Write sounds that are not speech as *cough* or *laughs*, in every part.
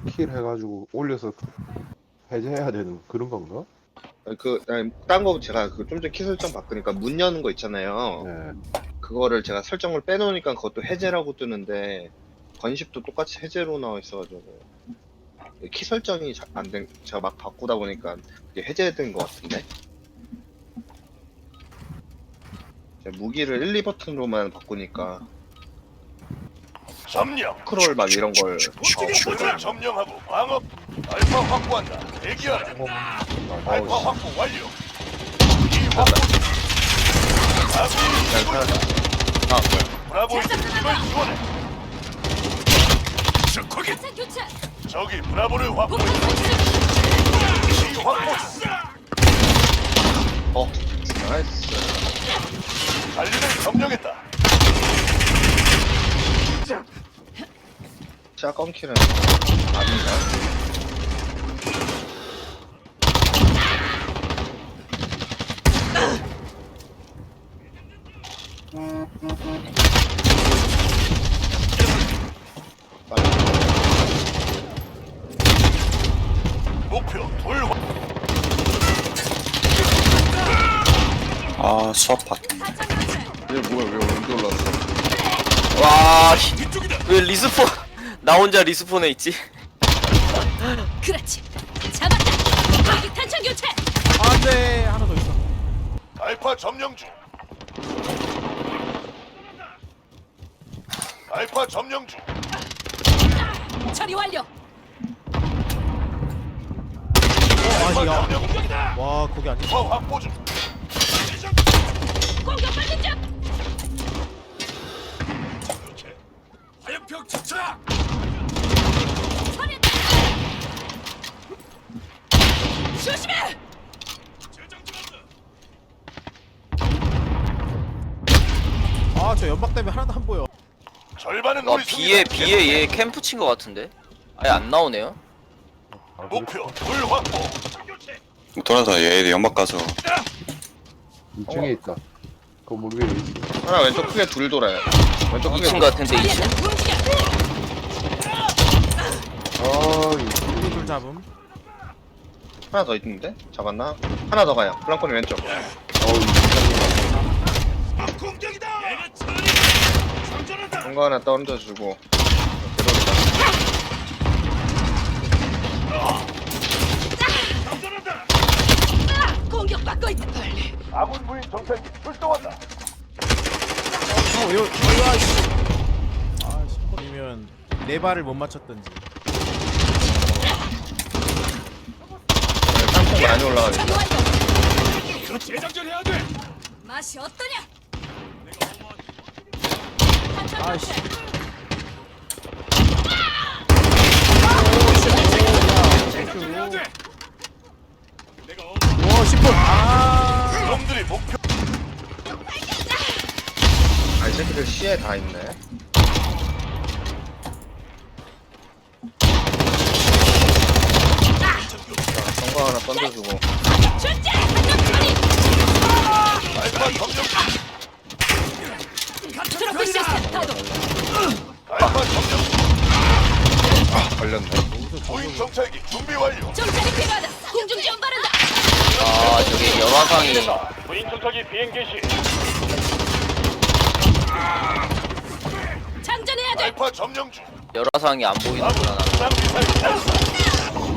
킬 해가지고 올려서 해제해야 되는 그런 건가? 그, 딴거 제가 그 좀 전에 키 설정 바꾸니까 문 여는 거 있잖아요. 네. 그거를 제가 설정을 빼놓으니까 그것도 해제라고 뜨는데, 건십도 똑같이 해제로 나와 있어가지고. 키 설정이 잘안 된, 제가 막 바꾸다 보니까 그게 해제된 것 같은데? 제가 무기를 1, 2버튼으로만 바꾸니까, 점령. 크롤 막 이런 걸. 목표를 점령하고 방어. 알파 확보한다. 대기하라. 알파 아우, 확보 완료. 이 확보. 아군이 잘 살았다. 아, 뭐야. 브라보의 힘을 지원해. 거기 저기 브라보를 확보해. 이 확보. 어, 나이스. 달리를 점령했다. 샷건 킬은 아닌가? 빨리. 목표 돌 확. 아 수업 바뀌 사창 교차 얘 뭐야 왜 언제 올라왔어? 와, 씨, 이쪽이다. 왜 리스폰 나 혼자 리스폰에 있지? 그렇지 잡았다 여기 탄창 교체 안돼 하나 더 있어 알파 점령 중. 알파 점령 중. 처리 완료 알파 아니야. 점령. 와 거기 아니야 더 확보 중. 공격 받는 중 화염병 투척. 처리했다 조심해 아 저 연막 때문에 하나도 안 보여 절반은 와, 우리 비에, 승리다. 비에 얘 캠프 친 거 같은데? 아예 안 나오네요? 아, 목표 돌 확보. 돌아서 얘 연막 가서 2층에 있다. 건물 위에 있어. 하나 왼쪽 크게 둘 돌아요. 왼쪽 크게 2층 같은데, 2층? 처리했다 움직여 아, 이 둘 잡음 하나 더 있는데? 잡았나? 하나 더 가요. 플랑코니 왼쪽. 공격이다. 처리. 장전한다. 한거 하나 던져주고. 장전한다. 아, 공격 받고 있다 빨리 아군 부인 정찰기 출동한다. 아 왜요 왜요 아씨 아씨 아니면 네 발을 못 맞췄던지 많이 완료 이거 재장전해야 돼. 맛이 어떠냐 탄창 아이씨. 교체 재장전해야 돼. 와 10분 아 놈들이 목표 아, 이 새끼들 시에 다 있네. 자, 성거 하나 던져주고. 알파. 트로피 시스템 가동 알파. 아, 걸렸네. 부인 정찰기 준비 완료. 정찰이 필요하다 공중 지원 바란다 아, 저기 열화상이 부인 정찰기 비행 개시. 장전해야 돼 알파 점령 중. 열화상이 안 보이는구나. 미사일 발사.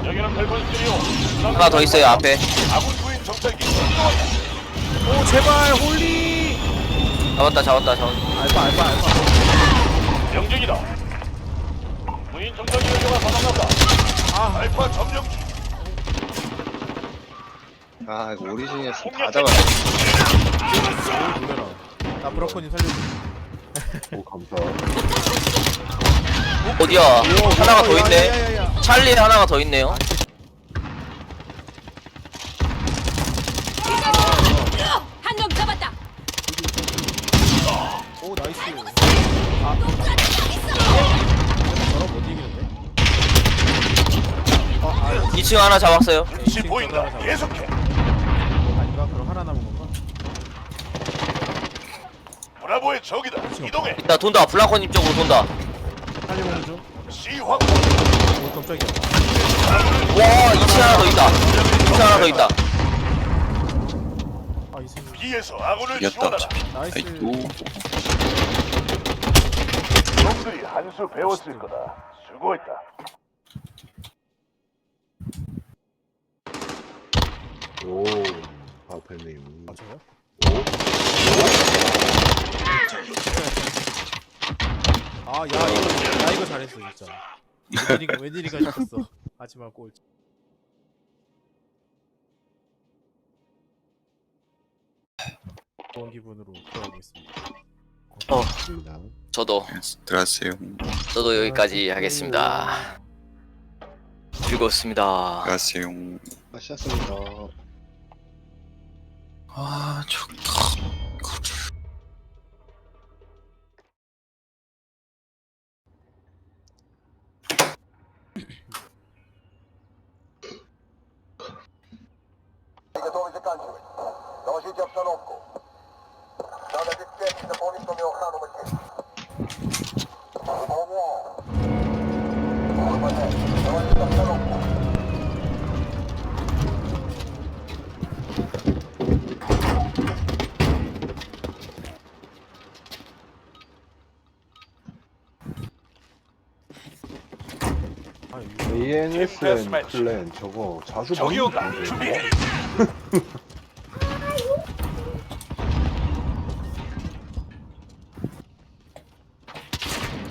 여기는 펠컨 스튜디오. 하나 더 있어요, 앞에. 아군 부인 정찰기 출동한다. 오 제발 홀리 잡았다, 잡았다, 잡았다. 알파 알파 알파 명중이다. 부인 정찰기 연료가 바닥났다. 아 알파 점령 중. 아, 이거 오리진에서 다 잡았네. 놀래라 나 브로커니 살려줘 오, 감사. 어디야? 하나가 더 있네. 찰리에 하나가 더 있네요. 한명 잡았다 오 나이스 아 저런 못 이기는데 아, 아 2층 하나 잡았어요. 시 보인다. 계속해. 아닌가? 그럼 하나 남은 건가? 브라보의 적이다. 이동해. 나 돈다, 블라코님 쪽으로 돈다. 살리고 중 C 확보. 오 깜짝이야 와 2층 하나 더 있다 2층 하나 더 있다 아이 새끼 B에서 아군을 이겼다 지원하라. 어차피 나이스 아이고 놈들이 한 수 배웠을 거다. 수고했다. 오, 아펠님. 맞아요? 아야 이거 야 이거 잘했어 진짜 웬일이가 웬일이가 싶었어. *laughs* 하지만 골. 좋은 기분으로 돌아오고 있습니다. 어. 저도. 들어가세요. 저도 여기까지 하겠습니다. 즐거웠습니다. 들어가세요. 맛있었습니다. 아 좋다 아 이거 ANSN 클랜 저거 자수 저기 온다. 준비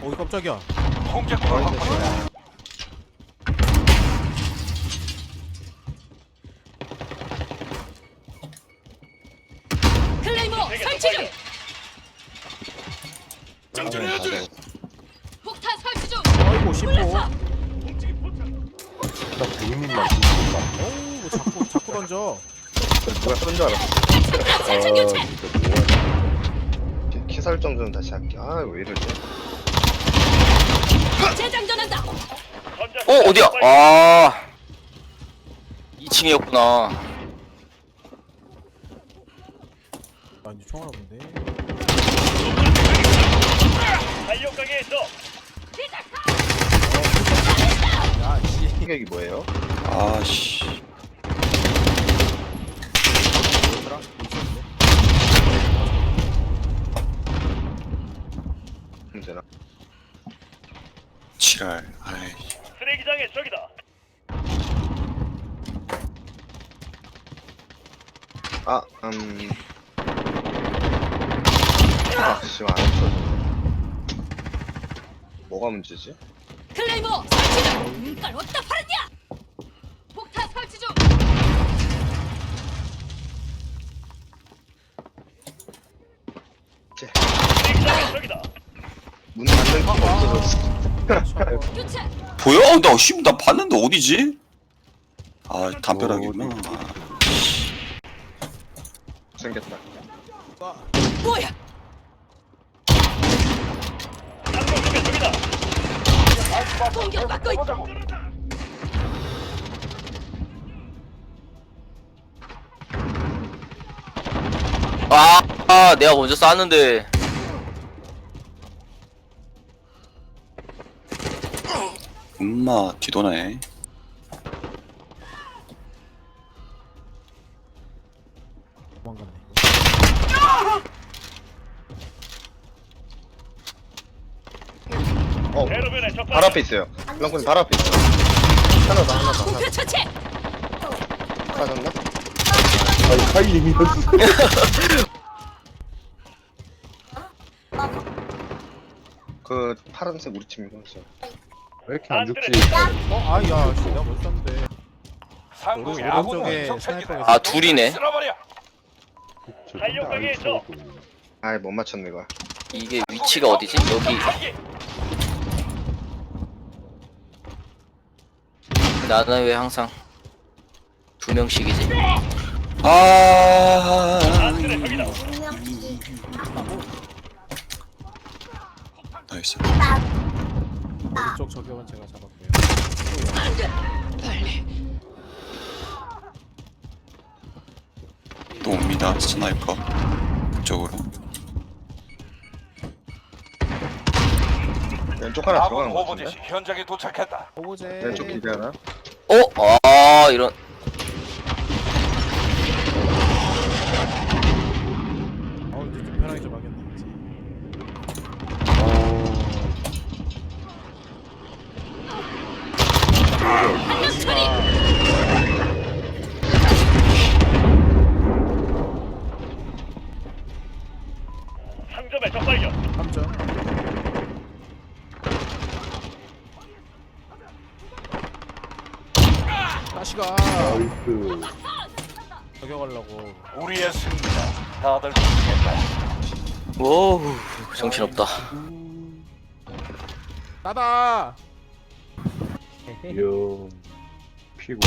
어이 깜짝이야 공작권 확보해. 클레이모 설치 중. 장전해야지. 폭탄 설치 중. 아이고 심포 불났어. 딱 대민만 죽는다. 어우 뭐 자꾸 자꾸 던져 누가 쏜 줄 알았어. 아, 진짜 뭐야. 키- 키 설정 좀 다시 할게. 아, 왜 이러지? 재장전한다. 어 어디야 아 2층이었구나 아 이제 총알 없는데 달력강에 있어. 야씨 피격이 뭐예요? 아씨 지랄 아이 쓰레기장의 적이다. 아, 음. 아, 씨, 안 없어져. 뭐가 문제지? 클레이모 설치 중. 눈깔 어디다 팔았냐? 폭탄 설치 중. 쓰레기장의 적이다. 문 닫는 키가 없어졌어. 보여? 나, 씨, 나 봤는데 어디지? 아 담벼락이구나 생겼다. 뭐야? 적이다. 공격 받고 있다. 아, 아 내가 먼저 쐈는데 엄마 뒤도네 도망갔네 어, 대로변에 적발. 발 앞에 있어요. 랑군이 발 앞에 있어. 하나 더, 하나 더. 하나 처치. 빠졌나? 아니, 카이님이었어. 그 파란색 우리 팀이었어. 왜 이렇게 안 죽지? 어? 아야 씨 내가 못 쐈는데 오른- 오른쪽에 정찰기다. 스나이퍼가 아 둘이네 쓸어버려. 저 달력강에 안 있어. 아이, 못 맞췄네, 이거. 이게 위치가 어디지? 여기. 나는 왜 항상 두 명씩이지? 아 아들의 적이다. 나이스 오른쪽 저격은 제가 잡았고요 또 옵니다 스나이퍼 이쪽으로 왼- 왼쪽 하나 아군 들어가는 거 같은데? 현장에 도착했다. 왼쪽 기대 하나? 어? 아 이런 어 근데 좀 편하게 좀 하겠네 그치? 한명 처리. 상점의 적발견. 3점 다시가 나이스. 저격하려고 우리의 승리다. 다들 고생했다. 오 정신없다 따다 이야. 피구.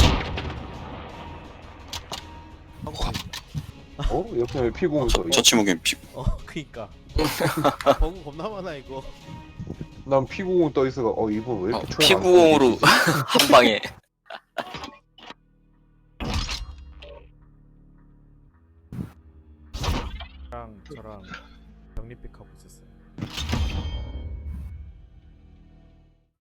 어? 옆에 왜 피구는 서저 친구겐 피 어 그니까 *laughs* 버그 겁나 많아 이거 난 피구공 떠 있어가 어 이분 왜 어, 이렇게 총 피구공으로 한 방에 저랑 저랑 병립픽 하고 있었어요